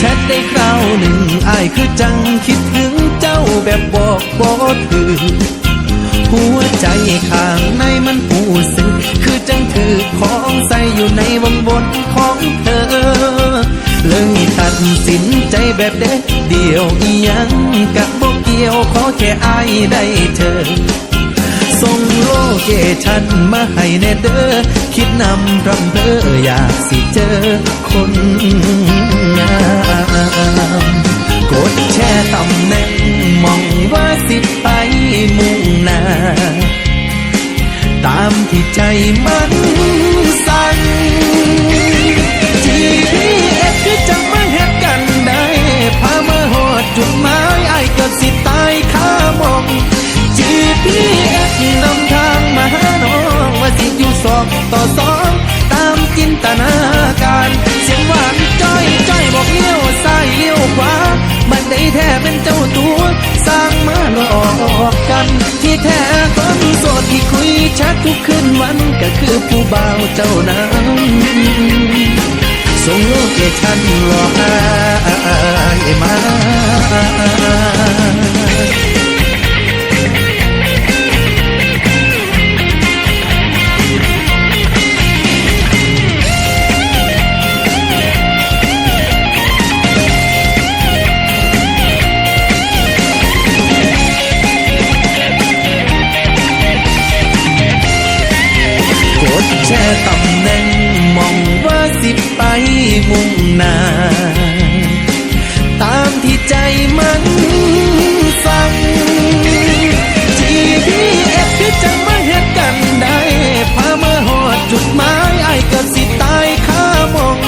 ชทได้คราวหนึ่งอายคือจังคิดถึงเจ้าแบบบอกบ่ถือหัวใจข้างในมันผูสึกคือจังถือของใส่อยู่ในวงวนของเธอ เลยตัดสินใจแบบเด็ดเดียวอียังกับบ่เกี่ยวขอแค่อายได้เธอ ส่งโลเคชันมาให้แน่เด้อคิดนำรำเด้ออยากสิเจอคนงามกดแชร์ตำแหน่งมองว่าสิไปมุ่งหน้าตามที่ใจมันสั่ง GPS คือจัง สองต่อสองตามจินตนาการเสียงหวานจ้อยจ้อยบอกเลี้ยวซ้ายเลี้ยวขวาบันไดแท้เป็นเจ้าตัว สร้างมาหลอกกัน ที่แท้คนโสดที่คุยแชททุกคืนวันก็คือผู้บ่าวเจ้านั้นส่งโลกเคชั่นหลอกอายมา มุ่งหน้าตามที่ใจมันสั่ง GPS คือจังมาเฮ็ดกันได้พามาหอดจุดหมายไอ้เกิดสิตายข้ามอง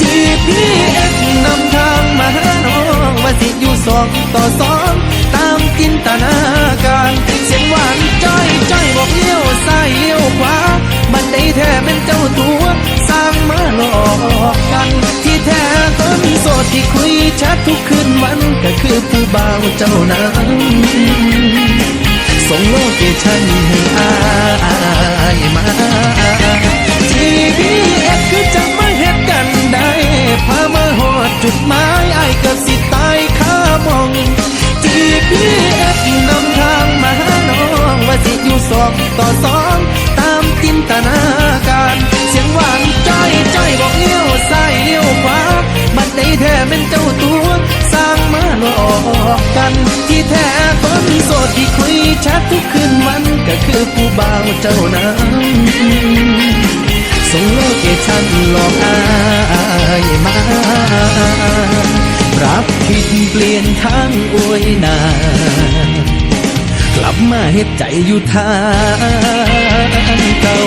GPS นำทางมาหาน้องว่าสิอยู่สองต่อสองตามจินตนาการเสียงหวานจ้อยจ้อยบอกเลี้ยวซ้ายเลี้ยวขวาบันไดแท้เป็นเจ้าตัวางมาหลอกกัน ที่แท้คนโสดที่คุยชัดทุกคืนวันก็คือผู้บ่าวเจ้านั้นส่งโลกเกชันให้อายมา ชททุกคืนวันก็คือผู้บ่าวเจ้านั้นส่งโลกเคชั่นหลอกอายมาปรับผิดเปลี่ยนทางอวยนากลับมาเฮ็ดใจอยู่ทางเก่า